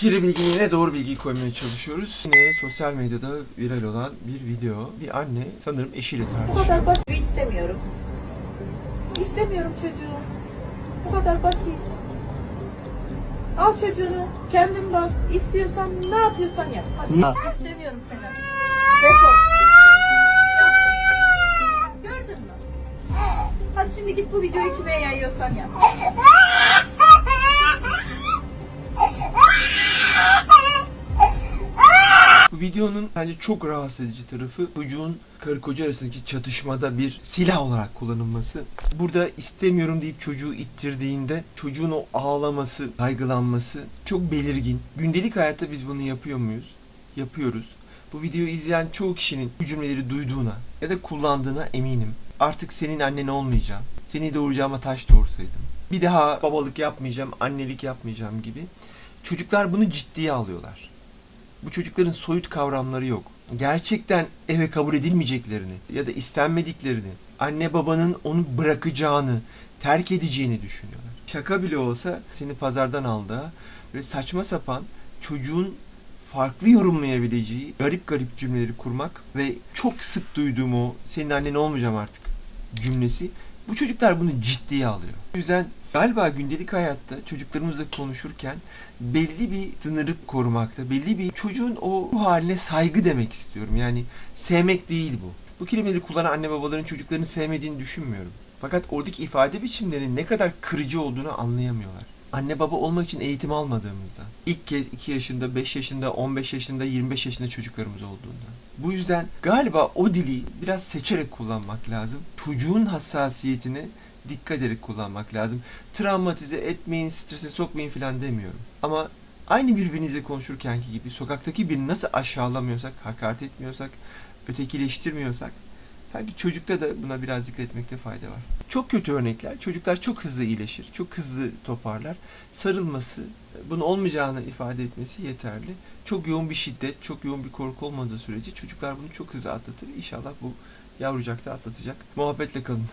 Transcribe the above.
Kiri bilgi yine doğru bilgiyi koymaya çalışıyoruz. Yine sosyal medyada viral olan bir video. Bir anne sanırım eşiyle Bu tartışıyor. kadar basit. istemiyorum. İstemiyorum çocuğu. Bu kadar basit. Al çocuğunu. Kendin bak. İstiyorsan ne yapıyorsan yap. Hadi. İstemiyorum seni. Defol. Gördün mü? Hadi şimdi git bu videoyu kime yayıyorsan yap. Bu videonun bence çok rahatsız edici tarafı çocuğun karı koca arasındaki çatışmada bir silah olarak kullanılması. Burada istemiyorum deyip çocuğu ittirdiğinde çocuğun o ağlaması, kaygılanması çok belirgin. Gündelik hayatta biz bunu yapıyor muyuz? Yapıyoruz. Bu videoyu izleyen çoğu kişinin bu cümleleri duyduğuna ya da kullandığına eminim. Artık senin annen olmayacağım. Seni doğuracağıma taş doğursaydım. Bir daha babalık yapmayacağım, annelik yapmayacağım gibi. Çocuklar bunu ciddiye alıyorlar bu çocukların soyut kavramları yok. Gerçekten eve kabul edilmeyeceklerini ya da istenmediklerini, anne babanın onu bırakacağını, terk edeceğini düşünüyorlar. Şaka bile olsa seni pazardan aldığı ve saçma sapan çocuğun farklı yorumlayabileceği garip garip cümleleri kurmak ve çok sık duyduğum o senin annen olmayacağım artık cümlesi bu çocuklar bunu ciddiye alıyor. O yüzden galiba gündelik hayatta çocuklarımızla konuşurken belli bir sınırı korumakta, belli bir çocuğun o ruh haline saygı demek istiyorum. Yani sevmek değil bu. Bu kelimeleri kullanan anne babaların çocuklarını sevmediğini düşünmüyorum. Fakat oradaki ifade biçimlerinin ne kadar kırıcı olduğunu anlayamıyorlar. Anne baba olmak için eğitim almadığımızda, ilk kez 2 yaşında, 5 yaşında, 15 yaşında, 25 yaşında çocuklarımız olduğunda. Bu yüzden galiba o dili biraz seçerek kullanmak lazım. Çocuğun hassasiyetine dikkat ederek kullanmak lazım. Travmatize etmeyin, strese sokmayın falan demiyorum. Ama aynı birbirinizle konuşurkenki gibi sokaktaki birini nasıl aşağılamıyorsak, hakaret etmiyorsak, ötekileştirmiyorsak sanki çocukta da buna biraz dikkat etmekte fayda var. Çok kötü örnekler. Çocuklar çok hızlı iyileşir, çok hızlı toparlar. Sarılması, bunun olmayacağını ifade etmesi yeterli. Çok yoğun bir şiddet, çok yoğun bir korku olmadığı sürece çocuklar bunu çok hızlı atlatır. İnşallah bu yavrucak da atlatacak. Muhabbetle kalın.